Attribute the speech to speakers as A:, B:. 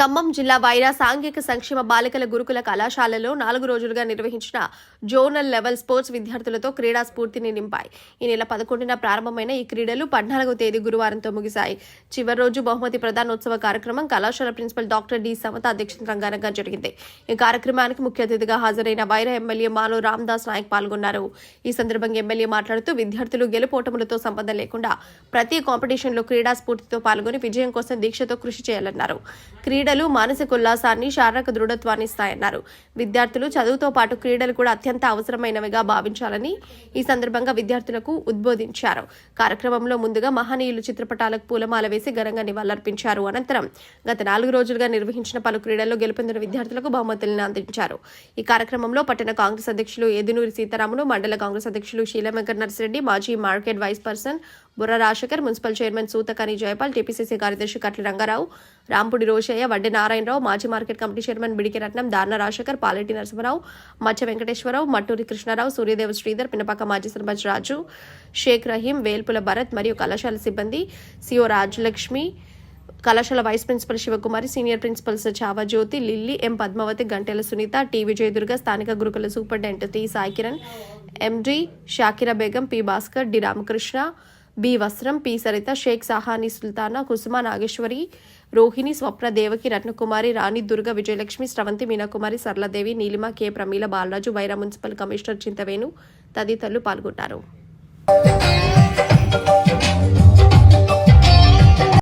A: ఖమ్మం జిల్లా వైరా సాంఘిక సంక్షేమ బాలికల గురుకుల కళాశాలలో నాలుగు రోజులుగా నిర్వహించిన జోనల్ లెవెల్ స్పోర్ట్స్ విద్యార్థులతో క్రీడా స్ఫూర్తిని నింపాయి. ఈ నెల పదకొండున ప్రారంభమైన ఈ క్రీడలు పద్నాలుగవ తేదీ గురువారంతో ముగిశాయి. చివరి రోజు బహుమతి ప్రధానోత్సవ కార్యక్రమం కళాశాల ప్రిన్సిపల్ డాక్టర్ డి సమత అధ్యక్షత ఘనంగా జరిగింది. ఈ కార్యక్రమానికి ముఖ్య అతిథిగా హాజరైన వైరా ఎమ్మెల్యే మాలో రామ్దాస్ నాయక్ పాల్గొన్నారు. ఈ సందర్భంగా ఎమ్మెల్యే మాట్లాడుతూ విద్యార్థులు గెలుపోటములతో సంబంధం లేకుండా ప్రతి కాంపిటీషన్లో క్రీడా స్ఫూర్తితో పాల్గొని విజయం కోసం దీక్షతో కృషి చేయాలన్నారు. క్రీడలు మానసిక ఉల్లాసాన్ని శారీరక దృఢత్వాన్ని ఇస్తాయన్నారు. విద్యార్థులు చదువుతో పాటు క్రీడలు కూడా అత్యంత అవసరమైనవిగా భావించాలని ఈ సందర్భంగా విద్యార్థులకు ఉద్బోధించారు. కార్యక్రమంలో ముందుగా మహనీయులు చిత్రపటాలకు పూలమాల వేసి ఘనంగా నివాళులర్పించారు. అనంతరం గత నాలుగు రోజులుగా నిర్వహించిన పలు క్రీడల్లో గెలుపొందిన విద్యార్థులకు బహుమతులను అందించారు. ఈ కార్యక్రమంలో పట్టణ కాంగ్రెస్ అధ్యక్షులు ఎదునూరి సీతారాములు మండల కాంగ్రెస్ అధ్యక్షులు శీలం వెంకట నర్సిరెడ్డి మాజీ market vice person Burra Rajasekhar municipal chairman Suthakani Jayapal TPCC కార్యదర్శి కట్ల రంగారావు రాంపుడి రోషయ్య వడ్డి నారాయణరావు మాజీ market committee chairman Bidiki Ratnam Darna Rajasekhar Paletti Narasimharao Maccha Venkateswararao Matturi Krishnarao Suryadev Sridhar Pinapaka మాజీ సర్పంచ్ రాజు షేక్ రహీం వేల్పుల భరత్ మరియు కళాశాల సిబ్బంది సిఓ రాజలక్ష్మి కళాశాల vice principal Sivakumari senior principals Chavajyothi Lilly M Padmavathi Gantela Sunitha T Vijayadurga స్థానిక గురుకుల superintendent T Sai Kiran MD Shakira Begum P Bhaskar D Ramakrishna B Vastram P Saritha Shaik Sahani Sultana Kusuma Nageswari Rohini Swapna Devaki Ratnakumari Rani Durga Vijayalakshmi Sravanthi Meenakumari Saraladevi Neelima K Pramila Balaraju Wyra municipal commissioner Chintavenu తదితరులు పాల్గొన్నారు